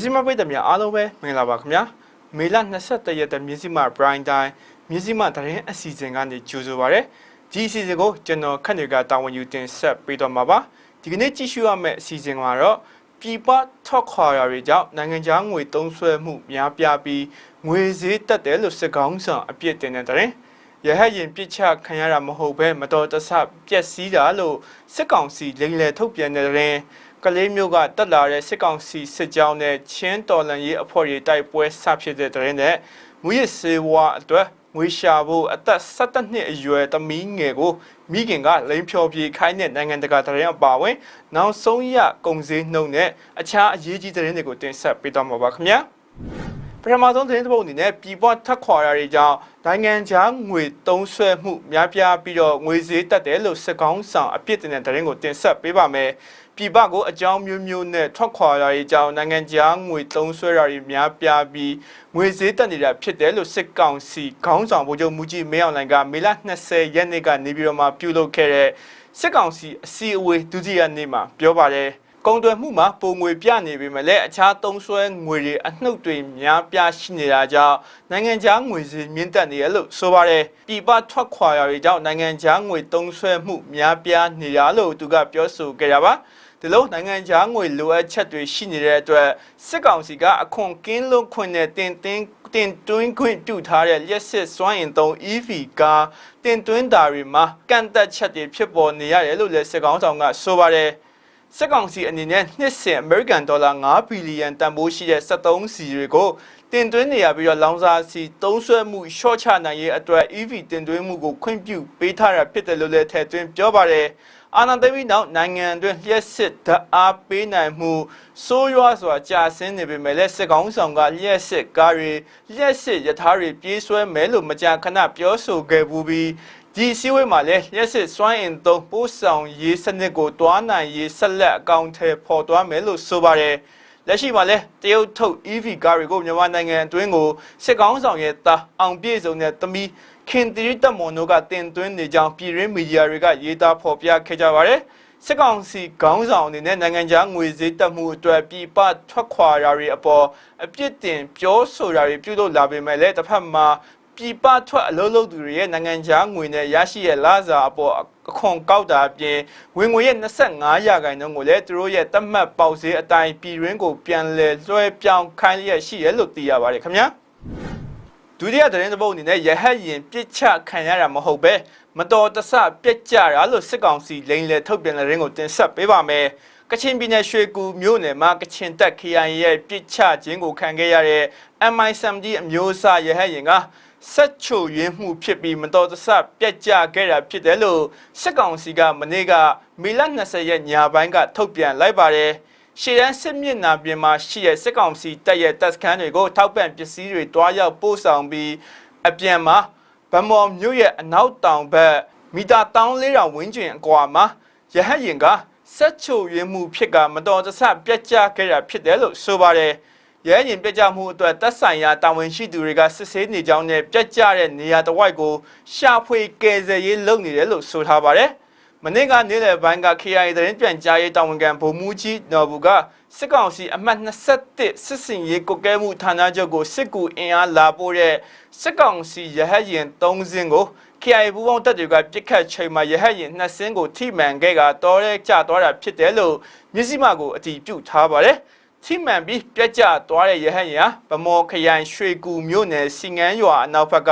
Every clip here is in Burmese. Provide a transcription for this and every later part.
စ္စည်းမပိတ်တဲ့များအားလုံးပဲမင်္ဂလာပါခင်ဗျာမေလ22ရက်တဲ့မြစ္စည်းမ Brian Time မြစ္စည်းမသတင်းအစီအစဉ်ကနေကြိုဆိုပါရစေဒီအစီအစဉ်ကိုကျွန်တော်ခန့်တွေကတာဝန်ယူတင်ဆက်ပေးတော့မှာပါဒီကနေ့ကြည့်ရှုရမယ့်အစီအစဉ်ကတော့ပြည်ပထောက်ခွာရာတွေကြောင့်နိုင်ငံခြားငွေသုံးစွဲမှုများပြားပြီးငွေဈေးတက်တယ်လို့စစ်ကောင်းဆောင်အပြစ်တင်တဲ့တဲ့ရဟတ်ရင်ပြစ်ချခံရတာမဟုတ်ဘဲမတော်တဆပျက်စီးတာလို့စစ်ကောင်စီလိမ်လည်ထုတ်ပြန်တဲ့တဲ့ ကလေးမျိုးကတက်လာတဲ့စစ်ကောင်စီစစ်ကြောင်းနဲ့ချင်းတော်လန်ရေးအဖွဲ့တွေတိုက်ပွဲဆဖြစ်တဲ့တဲ့နဲ့မူရစေဝါအတွက်ငွေရှာဖို့အသက်17နှစ်အရွယ်သမီးငယ်ကိုမိခင်ကလိန်ဖြော်ပြေခိုင်းတဲ့နိုင်ငံတကာသတင်းအပါအဝင်နောက်ဆုံးရကုန်စည်နှုန်းနဲ့အခြားအရေးကြီးသတင်းတွေကိုတင်ဆက်ပေးသွားမှာပါခင်ဗျာပထမဆုံးသတင်းတစ်ပုဒ်အနေနဲ့ပြည်ပထက်ခွာရာတွေကြောင့်နိုင်ငံခြားငွေသုံးစွဲမှုများပြားပြီးတော့ငွေဈေးတက်တယ်လို့စစ်ကောင်းဆောင်အပြစ်တင်တဲ့သတင်းကိုတင်ဆက်ပေးပါမယ် ပြည်ပကိုအကြောင်းမျိုးမျိုးနဲ့ထွက်ခွာရာတွေကြောင့်နိုင်ငံခြားငွေသုံးစွဲရာတွေများပြားပြီးငွေဈေးတက်နေတာဖြစ်တယ်လို့စစ်ကောင်စီခေါင်းဆောင်ဗိုလ်ချုပ်မူကြီးမင်းအောင်လှိုင်ကမေလ20ရက်နေ့ကနေပြည်တော်မှာပြုလုပ်ခဲ့တဲ့စစ်ကောင်စီအစည်းအဝေးဒုတိယနေ့မှာပြောပါတယ်ကုန်သွယ်မှုမှာပုံငွေပြနေပေမဲ့လည်းအခြားသုံးစွဲငွေတွေအနှုတ်တွေများပြားရှိနေတာကြောင့်နိုင်ငံခြားငွေစည်းမြင့်တက်နေရလို့ဆိုပါတယ်ပြည်ပထွက်ခွာရာတွေကြောင့်နိုင်ငံခြားငွေသုံးစွဲမှုများပြားနေတာလို့သူကပြောဆိုခဲ့တာပါ ဒီလိုနိုင်ငံခြားငွေလိုအပ်ချက်တွေရှိနေတဲ့အတွက်စစ်ကောင်စီကအခွန်ကင်းလွတ်ခွင့်နဲ့တင်တင်းတင်တွင်းခွင့်ပြုထားတဲ့လျှက်စစ်စွမ်းအင်သုံး EV ကားတင်သွင်းတာတွေမှာကန့်သက်ချက်တွေဖြစ်ပေါ်နေရတယ်လို့လည်းစစ်ကောင်ဆောင်ကဆိုပါတယ်စစ်ကောင်စီအနေနဲ့နှစ်စဉ်အမေရိကန်ဒေါ်လာ9ဘီလီယံတန်ဖိုးရှိတဲ့73စီတွေကိုတင်သွင်းနေရပြီးတော့လောင်စာစီသုံးစွဲမှုရှော့ချနိုင်ရေးအတွက် EV တင်သွင်းမှုကိုခွင့်ပြုပေးထားတာဖြစ်တယ်လို့လည်းထည့်သွင်းပြောပါတယ် အာဏာသိမ်းပြီးနောက်နိုင်ငံတွင်လျှက်စစ်ဓာတ်အားပေးနိုင်မှုစိုးရွားစွာကြာဆင်းနေပေမဲ့လည်းစစ်ကောင်းဆောင်ကလျှက်စစ်ကားတွေလျှက်စစ်ရထားတွေပြေးဆွဲမဲလို့မကြာခဏပြောဆိုခဲ့ပူပြီးဒီစည်းဝေးမှာလည်းလျှက်စစ်စွမ်းအင်သုံးပို့ဆောင်ရေးစနစ်ကိုတွားနိုင်ရေးဆက်လက်အကောင့်ထဲပေါ်သွားမယ်လို့ဆိုပါတယ်လက်ရှိမှာလည်းတရုတ်ထုတ် EV ကားတွေကိုမြန်မာနိုင်ငံအတွင်းကိုစစ်ကောင်းဆောင်ရဲ့တာအောင်ပြည့်စုံတဲ့သမီး ခင်တီရီတမွန်တို့ကတင်သွင်းနေကြောင်းပြည်ရင်းမီဒီယာတွေကရေးသားဖော်ပြခဲ့ကြပါတယ်စစ်ကောင်စီခေါင်းဆောင်အနေနဲ့နိုင်ငံခြားငွေဈေးတက်မှုအတွက်ပြည်ပထွက်ခွာရာတွေအပေါ်အပြစ်တင်ပြောဆိုတာတွေပြုလုပ်လာပေမဲ့လည်းတစ်ဖက်မှာပြည်ပထွက်အလုပ်လုပ်သူတွေရဲ့နိုင်ငံခြားငွေနဲ့ရရှိရဲ့လစာအပေါ်အခွန်ကောက်တာအပြင်ဝင်ငွေရဲ့25ရာခိုင်နှုန်းကိုလည်းသူတို့ရဲ့သတ်မှတ်ပေါက်ဈေးအတိုင်းပြည်ရင်းကိုပြန်လည်လွှဲပြောင်းခိုင်းလျက်ရှိရလို့သိရပါတယ်ခင်ဗျာ ဒုတိယသတင်းတစ်ပုဒ်အနေနဲ့ရဟတ်ရင်ပြစ်ချခံရတာမဟုတ်ပဲမတော်တဆပြက်ကြတာလို့စစ်ကောင်စီလိန်လေထုတ်ပြန်တဲ့ရင်းကိုတင်ဆက်ပေးပါမယ်ကချင်ပြည်နယ်ရွှေကူမြို့နယ်မှာကချင်တပ်ခရိုင်ရဲ့ပြစ်ချခြင်းကိုခံခဲ့ရတဲ့ MI70 အမျိုးအစားရဟတ်ရင်ကဆက်ချိုရင်းမှုဖြစ်ပြီးမတော်တဆပြက်ကျခဲ့တာဖြစ်တယ်လို့စစ်ကောင်စီကမနေ့ကမေလ20ရက်ညပိုင်းကထုတ်ပြန်လိုက်ပါတယ် ရှေ့တန်းစစ်မျက်နှာပြင်မှာရှိတဲ့စစ်ကောင်စီတပ်ရဲ့တပ်စခန်းတွေကိုထောက်ပံ့ပစ္စည်းတွေတွားရောက်ပို့ဆောင်ပြီးအပြန်မှာဗမော်မြို့ရဲ့အနောက်တောင်ဘက်မီတာ1400ဝန်းကျင်အကွာမှာရဟတ်ရင်ကဆက်ချိုရင်းမှုဖြစ်ကမတော်တဆပြက်ကျခဲ့တာဖြစ်တယ်လို့ဆိုပါတယ်ရဲရင်ပြက်ကြမှုအတွက်တပ်ဆိုင်ရာတာဝန်ရှိသူတွေကစစ်ဆေးနေကြောင်းနဲ့ပြက်ကြတဲ့နေရာတစ်ဝိုက်ကိုရှာဖွေကယ်ဆယ်ရေးလုပ်နေတယ်လို့ဆိုထားပါတယ်။ မနေ့ကနေ့လယ်ပိုင်းက KIA သတင်းပြန်ကြားရေးတာဝန်ခံဗိုလ်မှူးကြီးနော်ဘူးကစစ်ကောင်စီအမှတ်21စစ်စင်ရေးကုတ်ကဲမှုဌာနချုပ်ကိုစစ်ကူအင်အားလာပို့တဲ့စစ်ကောင်စီရဟတ်ရင်3စင်းကို KIA ဘူပေါင်းတပ်တွေကပြစ်ခတ်ချိန်မှာရဟတ်ရင်2စင်းကိုထိမှန်ခဲ့ကတော်ရဲကျသွားတာဖြစ်တယ်လို့မြစည်းမကိုအတည်ပြုထားပါတယ်။ထိမှန်ပြီးပြက်ကျသွားတဲ့ရဟန်းရဗမော်ခရိုင်ရွှေကူမြို့နယ်စီငန်းရွာအနောက်ဘက်က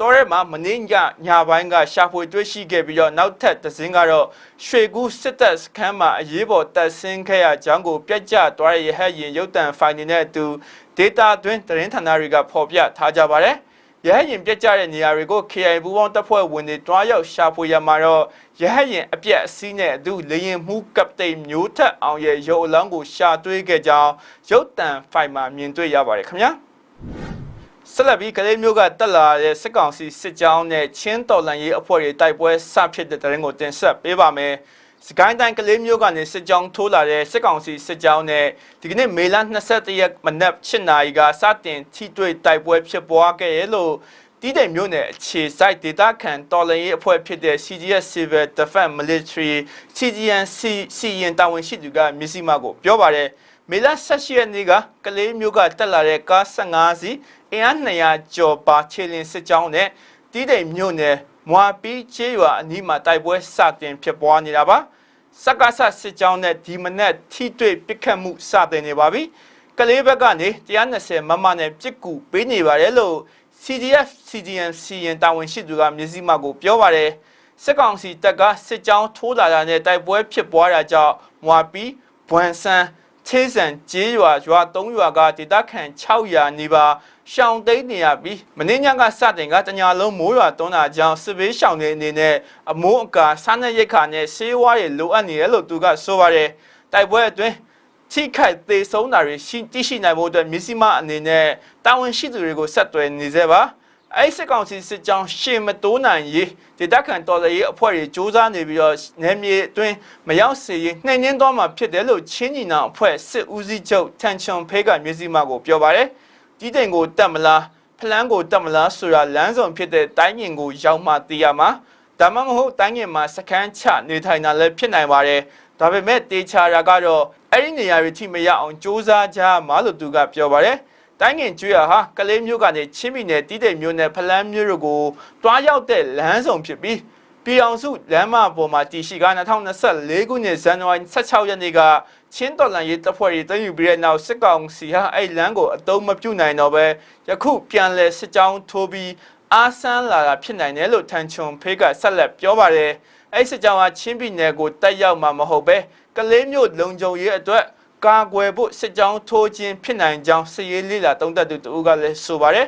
တော်ရဲမှာမင်းညညပိုင်းကရှာဖွေတွေ့ရှိခဲ့ပြီးတော့နောက်ထပ်သစင်းကတော့ရွှေကူစစ်တပ်စခန်းမှာအရေးပေါ်တပ်ဆင်းခဲ့ရကြောင်းကိုပြက်ကျသွားတဲ့ရဟန်းရင်ရုတ်တံဖိုင်နေတဲ့အတူ data တွင်းသတင်းဌာနတွေကဖော်ပြထားကြပါတယ်။ရဟတ်ရင်ပြက်ကျတဲ့နေရာတွေကို KI ဘူပေါင်းတပ်ဖွဲ့ဝင်တွေတွားရောက်ရှာဖွေရမှာတော့ရဟတ်ရင်အပြက်အစည်းနဲ့အတူလေရင်မှုကပတိန်မျိုးထက်အောင်ရဲ့ရုပ်အလောင်းကိုရှာတွေ့ခဲ့ကြောင်းရုပ်တံဖိုင်မှာမြင်တွေ့ရပါတယ်ခင်ဗျာ ဆက်လက်ပြီးကလေးမျိုးကတက်လာတဲ့စစ်ကောင်စီစစ်ကြောင်းနဲ့ချင်းတော်လန်ရေးအဖွဲ့တွေတိုက်ပွဲဆဖြစ်တဲ့တရင်ကိုတင်ဆက်ပေးပါမယ်။စကိုင်းတိုင်းကလေးမျိုးကနေစစ်ကြောင်းထိုးလာတဲ့စစ်ကောင်စီစစ်ကြောင်းနဲ့ဒီကနေ့မေလ22ရက်မနက်7နာရီကစတင်ထိတွေ့တိုက်ပွဲဖြစ်ပွားခဲ့ရလို့တီးတဲ့မျိုးနဲ့အခြေစိုက်ဒေတာခံတော်လှန်ရေးအဖွဲ့ဖြစ်တဲ့ CGS Civil Defense Military CGN CN တာဝန်ရှိသူကမြစည်းမကိုပြောပါတယ် မေလ18ရက်နေ့ကကလေးမျိုးကတက်လာတဲ့ကား15စီးအင်အား200ကျော်ပါခြေလင်းစစ်ကြောင်းနဲ့တီးတိမ်မြို့နယ်မွာပီးချေးရွာအနီးမှာတိုက်ပွဲစတင်ဖြစ်ပွားနေတာပါစက္ကဆစစ်ကြောင်းနဲ့ဒီမနက်ထိတွေ့ပစ်ခတ်မှုစတင်နေပါပြီကလေးဘက်ကနေ120မမနဲ့ပြစ်ကူပေးနေပါတယ်လို့ CDF CDM စီရင်တာဝန်ရှိသူကမျက်စိမှကိုပြောပါတယ်စစ်ကောင်စီတပ်ကစစ်ကြောင်းထိုးလာတာနဲ့တိုက်ပွဲဖြစ်ပွားတာကြောင့်မွာပီဘွမ်ဆန် ချေးစံကျေးရွာရွာ၃ရွာကဒေသခံ600နီးပါးရှောင်းသိမ်းနေရပြီးမင်းညံကစတင်ကတညာလုံးမိုးရွာတွန်းတာကြောင့်စစ်ဘေးရှောင်တွေအနေနဲ့အမိုးအကာစားနပ်ရိက္ခာနဲ့ဆေးဝါးတွေလိုအပ်နေတယ်လို့သူကဆိုပါတယ်တိုက်ပွဲအတွင်းထိခိုက်သေးဆုံးတာတွေရှိသိရှိနိုင်ဖို့အတွက်မြစီမအနေနဲ့တာဝန်ရှိသူတွေကိုဆက်သွယ်နေစေပါ အဲ့စစ်ကောင်စီစစ်ကြောင်းရှေ့မတိုးနိုင်ရေးဒေသခံတော်လှန်ရေးအဖွဲ့တွေစ조사နေပြီးတော့နယ်မြေအတွင်းမရောက်စေရေးနှိမ်နှင်းသွားမှာဖြစ်တယ်လို့ချင်းညီနောင်အဖွဲ့စစ်ဦးစီးချုပ်ထန်ချွန်ဖေးကမြစီမကိုပြောပါတယ်ဒီတိမ်ကိုတက်မလားဖလန်းကိုတက်မလားဆိုတာလမ်းစုံဖြစ်တဲ့တိုင်းငင်ကိုရောက်မှသိရမှာဒါမှမဟုတ်တိုင်းငင်မှာစခန်းချနေထိုင်တာလည်းဖြစ်နိုင်ပါတယ်ဒါပေမဲ့တေချာတာကတော့အဲ့ဒီနေရာတွေထိမရအောင်စ조사ကြမှာလို့သူကပြောပါတယ် တိုင်းငင်ကျွေးရဟာကလေးမျိုးကနေချင်းပြည်နယ်တီးတိမ်မျိုးနဲ့ဖလန်းမျိုးတို့ကိုတွားရောက်တဲ့လမ်းဆောင်ဖြစ်ပြီးပြည်အောင်စုလမ်းမပေါ်မှာတည်ရှိက2024ခုနှစ်ဇန်နဝါရီ16ရက်နေ့ကချင်းတော်လန်ရေးတပ်ဖွဲ့တွေတည်ယူပြီးတဲ့နောက်စစ်ကောင်စီဟာအဲ့လမ်းကိုအတုံးမပြုတ်နိုင်တော့ပဲယခုပြန်လည်စစ်ကြောင်းထိုးပြီးအားဆန်းလာတာဖြစ်နိုင်တယ်လို့ထန်ချွန်ဖေးကဆက်လက်ပြောပါတယ်အဲ့စစ်ကြောင်းဟာချင်းပြည်နယ်ကိုတက်ရောက်မှာမဟုတ်ပဲကလေးမျိုးလုံခြုံရေးအတွက် ကာကွယ်ဖို့စစ်ကြောင်းထိုးခြင်းဖြစ်နိုင်ကြောင်းစည်ရေးလေးလာတုံးသက်သူတူကလည်းဆိုပါတယ်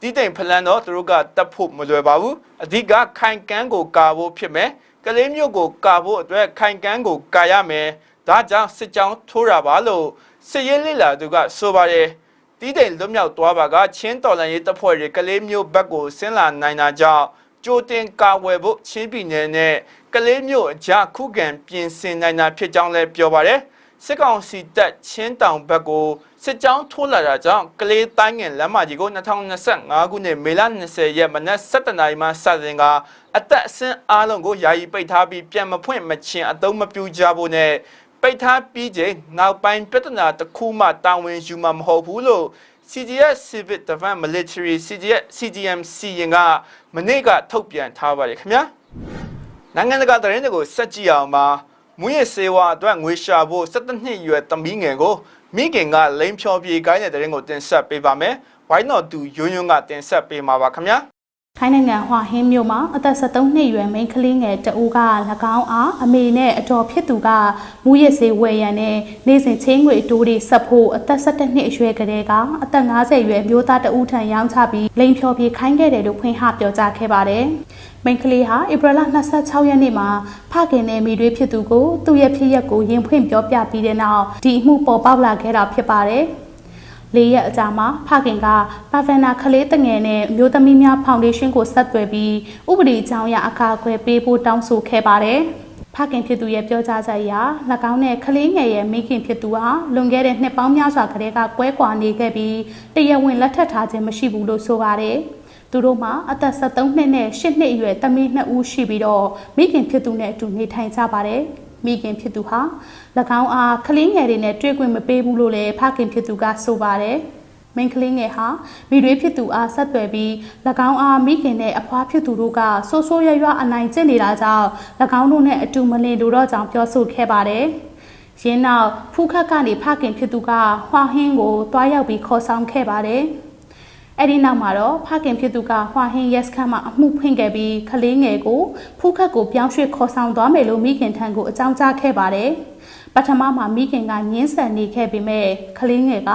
တီးတိမ်ဖလန်တော့သူတို့ကတက်ဖို့မလွယ်ပါဘူးအဓိကခိုင်ကန်းကိုကာဖို့ဖြစ်မယ်ကလေးမျိုးကိုကာဖို့အတွက်ခိုင်ကန်းကိုကာရမယ်ဒါကြောင့်စစ်ကြောင်းထိုးတာပါလို့စည်ရေးလေးလာသူကဆိုပါတယ်တီးတိမ်လွတ်မြောက်သွားပါကချင်းတော်လန်ရေးတပ်ဖွဲ့တွေကလေးမျိုးဘက်ကိုဆင်းလာနိုင်တာကြောင့်ကြိုတင်ကာဝယ်ဖို့ချင်းပြည်နယ်နဲ့ကလေးမျိုးအကြခုခံပြင်ဆင်နိုင်တာဖြစ်ကြောင်းလည်းပြောပါတယ် စစ်ကောင်စီတပ်ချင်းတောင်ဘက်ကိုစစ်ကြောင်းထိုးလာတာကြောင့်ကလေးတိုင်းငင်လမ်းမကြီးကို2025ခုနှစ်မေလ20ရက်မနက်7:00နာရီမှစတင်ကအသက်အဆင်းအားလုံးကိုယာယီပိတ်ထားပြီးပြန်မဖွင့်မချင်းအသုံးမပြုကြဖို့နဲ့ပိတ်ထားပြီးချိန်နောက်ပိုင်းပြဿနာတစ်ခုမှတာဝန်ယူမှာမဟုတ်ဘူးလို့ CDS Civil Defense Military CDS CDM စီရင်ကမနေ့ကထုတ်ပြန်ထားပါတယ်ခင်ဗျာနိုင်ငံတကာသတင်းတွေကိုစက်ကြည့်အောင်ပါ မွေးရစေဝါအတွက်ငွေရှာဖို့17နှစ်ရွယ်သမီးငယ်ကိုမိခင်ကလိန်ဖြော်ပြေကိုင်းတဲ့တဲ့ရင်ကိုတင်ဆက်ပေးပါမယ်။ဝိုင်းတော်သူယွန်းယွန်းကတင်ဆက်ပေးမှာပါခင်ဗျာ။ ထိုင်းနိုင်ငံဟွာဟင်းမြို့မှာအသက်73နှစ်အရွယ်မိန်းကလေးငယ်တဦးက၎င်းအားအမေနဲ့အတော်ဖြစ်သူကမူရစ်စေးဝယ်ရန်နဲ့နေ့စဉ်ချင်းငွေတိုးတွေဆက်ဖို့အသက်17နှစ်အရွယ်ကလေးကအသက်50အရွယ်မျိုးသားတဦးထံရောင်းချပြီးလိန်ဖြော်ပြေခိုင်းခဲ့တယ်လို့ဖွင့်ဟပြောကြားခဲ့ပါတယ်။မိန်းကလေးဟာဧပြီလ26ရက်နေ့မှာဖခင်နဲ့မိတွေဖြစ်သူကိုသူ့ရဲ့ဖြစ်ရက်ကိုရင်ဖွင့်ပြောပြပြီးတဲ့နောက်ဒီအမှုပေါ်ပေါက်လာခဲ့တာဖြစ်ပါတယ်။ လေးရက်အကြာမှာဖခင်ကပါဗန်နာခလေးတငယ်နဲ့အမျိုးသမီးများဖောင်ဒေးရှင်းကိုဆက်သွယ်ပြီးဥပဒေအကြောင်းအရအခါခွဲပေးဖို့တောင်းဆိုခဲ့ပါတယ်။ဖခင်ဖြစ်သူရဲ့ပြောကြားချက်အရ၎င်းနဲ့ခလေးငယ်ရဲ့မိခင်ဖြစ်သူဟာလွန်ခဲ့တဲ့နှစ်ပေါင်းများစွာကတည်းကကွဲကွာနေခဲ့ပြီးတရားဝင်လက်ထပ်ထားခြင်းမရှိဘူးလို့ဆိုပါတယ်။သူတို့မှာအသက်73နှစ်နဲ့8နှစ်အရွယ်သမီး2ဦးရှိပြီးတော့မိခင်ဖြစ်သူနဲ့အတူနေထိုင်ကြပါတယ်။ မိခင်ဖြစ်သူဟာ၎င်းအားကလေးငယ်တွေနဲ့တွေ့ခွင့်မပေးဘူးလို့လည်းဖခင်ဖြစ်သူကဆိုပါတယ်။မိန်းကလေးငယ်ဟာမိတွေဖြစ်သူအားဆက်သွယ်ပြီး၎င်းအားမိခင်နဲ့အဖွားဖြစ်သူတို့ကဆိုးဆိုးရွရွအနိုင်ကျင့်နေတာကြောင့်၎င်းတို့နဲ့အတူမလင်လိုတော့ကြောင်ပြောဆိုခဲ့ပါတယ်။ရင်းနောက်ဖူးခတ်ကနေဖခင်ဖြစ်သူကဟွာဟင်းကိုတွားရောက်ပြီးခေါ်ဆောင်ခဲ့ပါတယ်။ အဲ့ဒီနောက်မှာတော့ဖခင်ဖြစ်သူကဟွာဟင်းရက်စခန်းမှာအမှုဖွင့်ခဲ့ပြီးကလေးငယ်ကိုဖူးခတ်ကိုပြောင်းရွှေ့ခေါ်ဆောင်သွားမယ်လို့မိခင်ထံကိုအကြောင်းကြားခဲ့ပါတယ်။ပထမမှာမိခင်ကငင်းဆန်နေခဲ့ပေမဲ့ကလေးငယ်က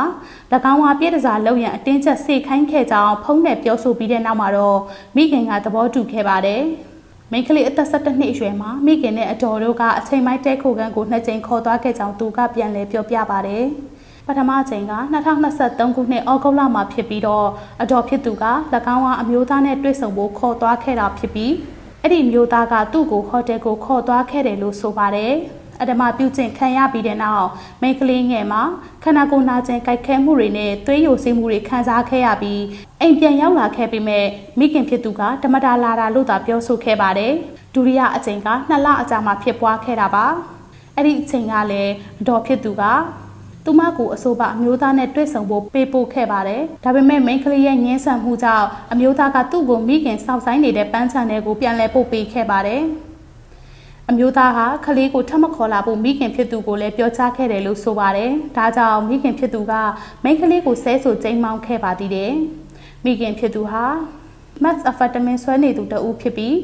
၎င်းဟာပြည့်တစားလုံရန်အတင်းကျပ်စေခိုင်းခဲ့ကြောင်းဖုံးနဲ့ပြောဆိုပြီးတဲ့နောက်မှာတော့မိခင်ကသဘောတူခဲ့ပါတယ်။မိန်းကလေးအသက်17နှစ်အရွယ်မှာမိခင်နဲ့အတော်တို့ကအချိန်မိုက်တဲခိုခန်းကိုနှစ်ကြိမ်ခေါ်သွားခဲ့ကြောင်းသူကပြန်လည်ပြောပြပါတယ်။ ပထမချိန်က2023ခုနှစ်ဩဂုတ်လမှာဖြစ်ပြီးတော့အတော်ဖြစ်သူက၎င်းကအမျိုးသားနဲ့တွေ့ဆုံဖို့ခေါ်သွားခဲ့တာဖြစ်ပြီးအဲ့ဒီမျိုးသားကသူ့ကိုဟိုတယ်ကိုခေါ်သွားခဲ့တယ်လို့ဆိုပါတယ်အဓမ္မပြုကျင့်ခံရပြီးတဲ့နောက်မိန်းကလေးငယ်မှာခန္ဓာကိုယ်နာကျင်ကြိုက်ခဲမှုတွေနဲ့သွေးယိုစိမှုတွေခံစားခဲ့ရပြီးအိမ်ပြန်ရောက်လာခဲ့ပြီးမဲ့မိခင်ဖြစ်သူကဓမ္မတာလာတာလို့သာပြောဆိုခဲ့ပါတယ်ဒုတိယအကြိမ်ကနှစ်လအကြာမှာဖြစ်ပွားခဲ့တာပါအဲ့ဒီအချိန်ကလည်းအတော်ဖြစ်သူက သူမကိုအဆိုပါအမျိုးသားနဲ့တွေ့ဆုံဖို့ပေးပို့ခဲ့ပါတယ်ဒါပေမဲ့မိန်းကလေးရဲ့ငင်းဆန်မှုကြောင့်အမျိုးသားကသူ့ကိုမိခင်စောင့်ဆိုင်နေတဲ့ပန်းချန်တွေကိုပြန်လဲပို့ပေးခဲ့ပါတယ်အမျိုးသားဟာခလေးကိုထပ်မခေါ်လာဖို့မိခင်ဖြစ်သူကိုလည်းပြောကြားခဲ့တယ်လို့ဆိုပါတယ်။ဒါကြောင့်မိခင်ဖြစ်သူကမိန်းကလေးကိုဆဲဆိုချိန်မောင်းခဲ့ပါသေးတယ်။မိခင်ဖြစ်သူဟာ max amphetamine ဆွဲနေသူတဦးဖြစ်ပြီး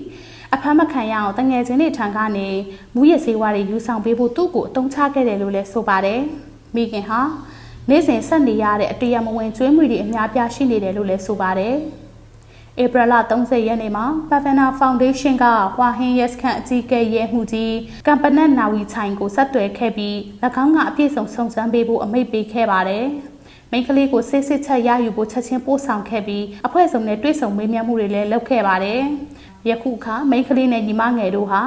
အဖမ်းမခံရအောင်တငယ်ချင်းတွေထံကနေမူရစေဝါတွေယူဆောင်ပေးဖို့သူ့ကိုအတုံးချခဲ့တယ်လို့လည်းဆိုပါတယ်။ မိခင်ဟာနေ့စဉ်ဆက်နေရတဲ့အတရမဝင်ကျွေးမှုတွေအများပြားရှိနေတယ်လို့လည်းဆိုပါတယ်။ဧပြီလ30ရက်နေ့မှာ Pavana Foundation ကဟွာဟင်းရက်စခန့်အကြီးအကဲရဲမှုကြီးကမ်ပနတ်နာဝီချိုင်ကိုဆက်သွယ်ခဲ့ပြီး၎င်းကအပြည့်စုံစုံစမ်းပေးဖို့အမိန့်ပေးခဲ့ပါတယ်။မိန်းကလေးကိုစစ်စစ်ချက်ရယူဖို့ချက်ချင်းပို့ဆောင်ခဲ့ပြီးအဖွဲ့စုံနဲ့တွေ့ဆုံမေးမြန်းမှုတွေလည်းလုပ်ခဲ့ပါတယ်။ယခုအခါမိန်းကလေးနဲ့ညီမငယ်တို့ဟာ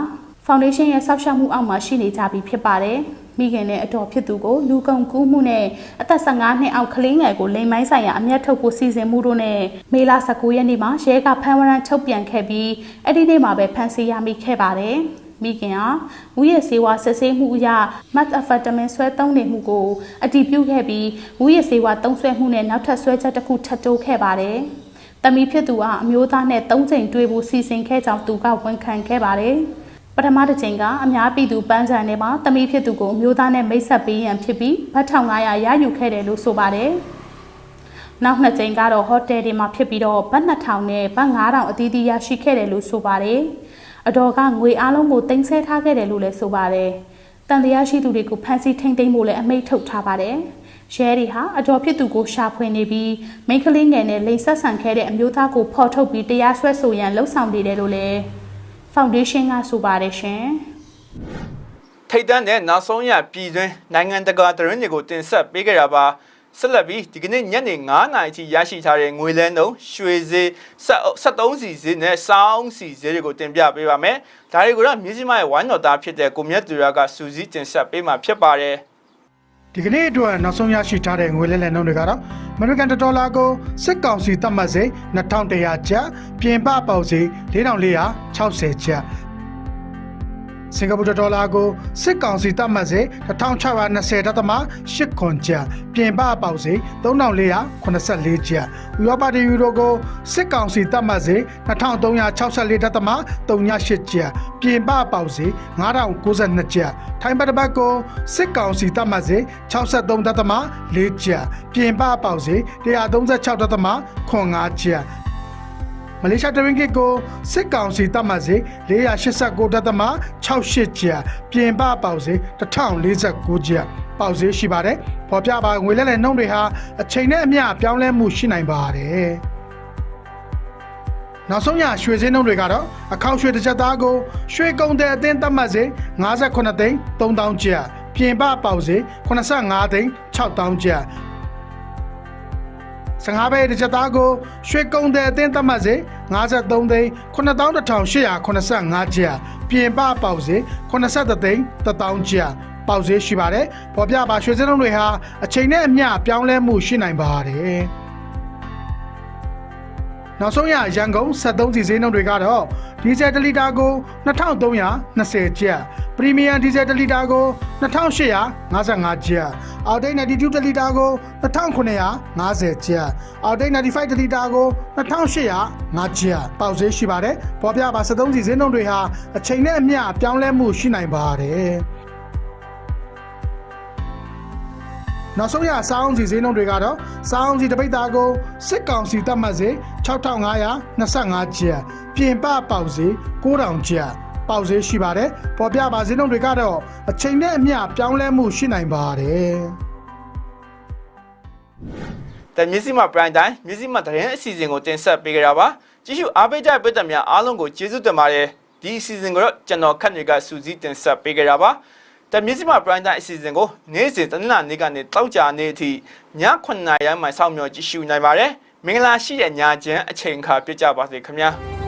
ဖောင်ဒေးရှင်းရဲ့ဆောက်ရှောက်မှုအောက်မှာရှိနေကြပြီဖြစ်ပါတယ်။ မိခင်နဲ့အတော်ဖြစ်သူကိုလူကုန်ကူးမှုနဲ့အသက်15နှစ်အောက်ကလေးငယ်ကိုလိမ်မိုင်းဆိုင်ရာအမျက်ထုတ်ဖို့စီစဉ်မှုတို့နဲ့မေလ19ရက်နေ့မှာရဲကဖမ်းဝရမ်းထုတ်ပြန်ခဲ့ပြီးအဲ့ဒီနေ့မှာပဲဖမ်းဆီးရမိခဲ့ပါတယ်။မိခင်ဟာမူရစေဝါစစ်ဆေးမှုအရမတ်အဖက်တမင်ဆွဲသုံးနေမှုကိုအတည်ပြုခဲ့ပြီးမူရစေဝါသုံးဆွဲမှုနဲ့နောက်ထပ်ဆွဲချက်တစ်ခုထပ်တိုးခဲ့ပါတယ်။တမီဖြစ်သူကအမျိုးသားနဲ့၃ချိန်တွေ့ဖို့စီစဉ်ခဲ့ကြောင်းသူကဝန်ခံခဲ့ပါတယ်။ ပထမတစ်ချိန်ကအများပြည်သူပန်းချန်ထဲမှာတမီဖြစ်သူကိုအမျိုးသားနဲ့မိတ်ဆက်ပေးရန်ဖြစ်ပြီးဘတ်1500ရယူခဲ့တယ်လို့ဆိုပါတယ်။နောက်နှစ်ချိန်ကတော့ဟိုတယ်တွေမှာဖြစ်ပြီးတော့ဘတ်2000နဲ့ဘတ်9000အသီးသီးရရှိခဲ့တယ်လို့ဆိုပါတယ်။အတော်ကငွေအားလုံးကိုတင်ဆက်ထားခဲ့တယ်လို့လည်းဆိုပါတယ်။တန်တရားရှိသူတွေကိုဖမ်းဆီးထိန်းသိမ်းဖို့လည်းအမိန့်ထုတ်ထားပါတယ်။ရဲတွေဟာအတော်ဖြစ်သူကိုရှာဖွေနေပြီးမိန်းကလေးငယ်နဲ့လိန်ဆက်ဆံခဲ့တဲ့အမျိုးသားကိုဖော်ထုတ်ပြီးတရားစွဲဆိုရန်လှုံ့ဆော်နေတယ်လို့လည်း foundation ကဆိုပါတယ်ရှင်ထိတ်တန်းတဲ့နောက်ဆုံးရပြည်တွင်းနိုင်ငံတကာသတင်းတွေကိုတင်ဆက်ပေးကြတာပါဆက်လက်ပြီးဒီကနေ့ညနေ9:00နာရီထိရရှိထားတဲ့ငွေလဲနှုန်းရွှေဈေး73စီဈေးနဲ့စောင်းစီဈေးတွေကိုတင်ပြပေးပါမယ်ဒါတွေကိုတော့မြစည်းမရဲ့ဝိုင်းတော်သားဖြစ်တဲ့ကိုမြတ်သူရကစူးစီးတင်ဆက်ပေးမှာဖြစ်ပါတယ် ဒီကနေ့အတွက်နောက်ဆုံးရရှိထားတဲ့ငွေလဲလှယ်နှုန်းတွေကတော့အမေရိကန်ဒေါ်လာကိုစစ်ကောင်စီသတ်မှတ်စေ2100ကျပ်ပြင်ပပေါက်စေ4460ကျပ် စင်ကာပူဒေါ်လာကိုစစ်ကောင်စီသတ်မှတ်စေ1620ဒသမ8ခွန်ကျပ်ပြင်ပပေါက်စေ3484ကျပ်ဥရောပတီယူရိုကိုစစ်ကောင်စီသတ်မှတ်စေ2364ဒသမ38ကျပ်ပြင်ပပေါက်စေ9092ကျပ်ထိုင်းဘတ်တစ်ဘတ်ကိုစစ်ကောင်စီသတ်မှတ်စေ63ဒသမ4ကျပ်ပြင်ပပေါက်စေ136ဒသမ9ကျပ် မလေးရှားတရင်ကစ်ကိုစစ်ကောင်စီတပ်မှတ်စေ489ဒသမ68ကျပ်ပြင်ပပေါက်စေ1049ကျပ်ပေါက်စေရှိပါတယ်။ပေါ်ပြပါငွေလဲလဲနှုံးတွေဟာအချိန်နဲ့အမျှပြောင်းလဲမှုရှိနိုင်ပါတယ်။နောက်ဆုံးရရွှေစင်းနှုံးတွေကတော့အခောက်ရွှေတစ်ချက်သားကိုရွှေကုံတဲ့အသင်းသတ်မှတ်စေ58သိန်း3000ကျပ်ပြင်ပပေါက်စေ85သိန်း6000ကျပ် 15ပဲတစ်ချက်သားကိုရွှေကုံတဲ့အသင်းသတ်မှတ်စေ53သိန်း91,885ကျပ်ပြင်ပပေါက်စေ83သိန်း1000ကျပ်ပေါက်စေရှိပါတယ်ပေါ်ပြပါရွှေစင်းလုံးတွေဟာအချိန်နဲ့အမျှပြောင်းလဲမှုရှိနိုင်ပါတယ်နောက်ဆုံးရရန်ကုန်73စီဈေးနှုန်းတွေကတော့ဒီဇယ်1လီတာကို2320ကျပ် ပရီမီယံဒီဇယ်1လီတာကို2855ကျပ်အော်တိတ်92တလီတာကို2950ကျပ်အော်တိတ်95တလီတာကို2805ကျပ်ပေါက်ဈေးရှိပါတယ်ပေါ်ပြပါ73စီဈေးနှုန်းတွေဟာအချိန်နဲ့အမျှပြောင်းလဲမှုရှိနိုင်ပါတယ်နောက်ဆုံးရစောင်းစီဈေးနှုန်းတွေကတော့စောင်းစီတပိတ်သားကိုစစ်ကောင်စီတပ်မှတ်စေ6525ကျပ်ပြင်ပပေါက်စေ9000ကျပ် ပေါက်ဈေးရှိပါတယ်ပေါ်ပြပါဈေးနှုန်းတွေကတော့အချိန်နဲ့အမျှပြောင်းလဲမှုရှိနိုင်ပါတယ်တဲ့မြစည်းမ prime time မြစည်းမသတင်းအစီအစဉ်ကိုတင်ဆက်ပေးကြတာပါကြည့်ရှုအားပေးကြတဲ့ပရိသတ်များအားလုံးကိုကျေးဇူးတင်ပါတယ်ဒီအစီအစဉ်ကိုတော့ကျွန်တော်ခန့်တွေကစူးစီးတင်ဆက်ပေးကြတာပါတဲ့မြစည်းမ prime time အစီအစဉ်ကိုနေ့စဉ်တနင်္လာနေ့ကနေတောက်ကြနေ့အထိည9:00နာရီမှစောင့်မျှော်ကြည့်ရှုနိုင်ပါတယ်မင်္ဂလာရှိတဲ့ညချမ်းအချိန်အခါပြကြပါစေခင်ဗျာ